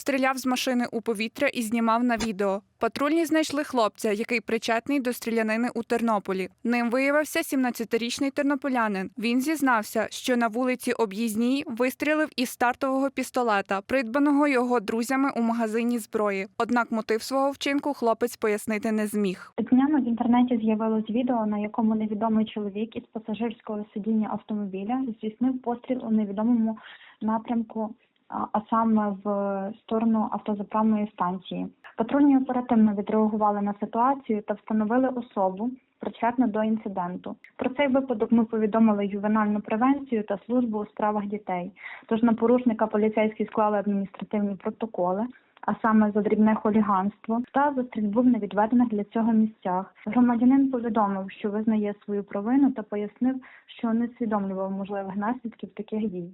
стріляв з машини у повітря і знімав на відео. Патрульні знайшли хлопця, який причетний до стрілянини у Тернополі. Ним виявився 17-річний тернополянин. Він зізнався, що на вулиці Об'їзній вистрілив із стартового пістолета, придбаного його друзями у магазині зброї. Однак мотив свого вчинку хлопець пояснити не зміг. Днями в інтернеті з'явилось відео, на якому невідомий чоловік із пасажирського сидіння автомобіля здійснив постріл у невідомому напрямку, а саме в сторону автозаправної станції. Патрульні оперативно відреагували на ситуацію та встановили особу. Причетну до інциденту про цей випадок ми повідомили ювенальну превенцію та службу у справах дітей. Тож на порушника поліцейські склали адміністративні протоколи, а саме за дрібне хуліганство та за стрільбу в невідведених для цього місцях. Громадянин повідомив, що визнає свою провину та пояснив, що не усвідомлював можливих наслідків таких дій.